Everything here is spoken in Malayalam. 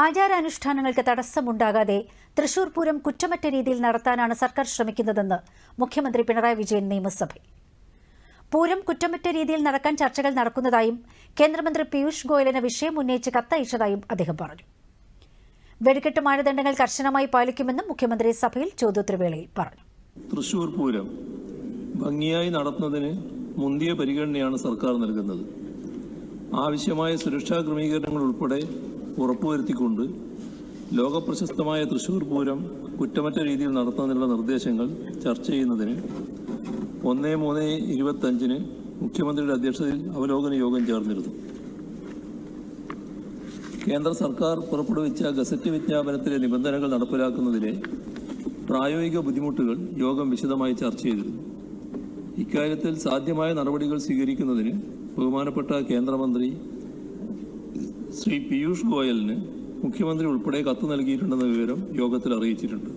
ആചാരാനുഷ്ഠാനങ്ങൾക്ക് തടസ്സമുണ്ടാകാതെ തൃശൂർ പൂരം കുറ്റമറ്റ രീതിയിൽ നടത്താനാണ് സർക്കാർ ശ്രമിക്കുന്നതെന്ന് മുഖ്യമന്ത്രി പിണറായി വിജയൻ നിയമസഭയിൽ. പൂരം കുറ്റമറ്റ രീതിയിൽ നടക്കാൻ ചർച്ചകൾ നടക്കുന്നതായും കേന്ദ്രമന്ത്രി പീയൂഷ് ഗോയലിന് വിഷയം ഉന്നയിച്ച് കത്തയച്ചതായും അദ്ദേഹം പറഞ്ഞു. വെടിക്കെട്ട് മാനദണ്ഡങ്ങൾ കർശനമായി പാലിക്കുമെന്നും മുഖ്യമന്ത്രി സഭയിൽ ചോദ്യോത്തരവേളയിൽ പറഞ്ഞു. തൃശൂർ പൂരം ഭംഗിയായി നടത്തുന്നതിന് മുന്തിയ പരിഗണനയാണ് സർക്കാർ നൽകുന്നത്. ആവശ്യമായ സുരക്ഷാ ക്രമീകരണങ്ങൾ ഉൾപ്പെടെ ഉറപ്പുവരുത്തിക്കൊണ്ട് ലോകപ്രശസ്തമായ തൃശൂർ പൂരം കുറ്റമറ്റ രീതിയിൽ നടത്തുന്നതിനുള്ള നിർദ്ദേശങ്ങൾ ചർച്ച ചെയ്യുന്നതിന് ഒന്ന് മൂന്ന് ഇരുപത്തഞ്ചിന് മുഖ്യമന്ത്രിയുടെ അധ്യക്ഷതയിൽ അവലോകന യോഗം ചേർന്നിരുന്നു. കേന്ദ്ര സർക്കാർ പുറപ്പെടുവിച്ച ഗസറ്റ് വിജ്ഞാപനത്തിലെ നിബന്ധനകൾ നടപ്പിലാക്കുന്നതിലെ പ്രായോഗിക ബുദ്ധിമുട്ടുകൾ യോഗം വിശദമായി ചർച്ച ചെയ്തിരുന്നു. ഇക്കാര്യത്തിൽ സാധ്യമായ നടപടികൾ സ്വീകരിക്കുന്നതിന് ബഹുമാനപ്പെട്ട കേന്ദ്രമന്ത്രി ശ്രീ പീയൂഷ് ഗോയലിന് മുഖ്യമന്ത്രി ഉൾപ്പെടെ കത്ത് നൽകിയിട്ടുണ്ടെന്ന വിവരം യോഗത്തിൽ അറിയിച്ചിട്ടുണ്ട്.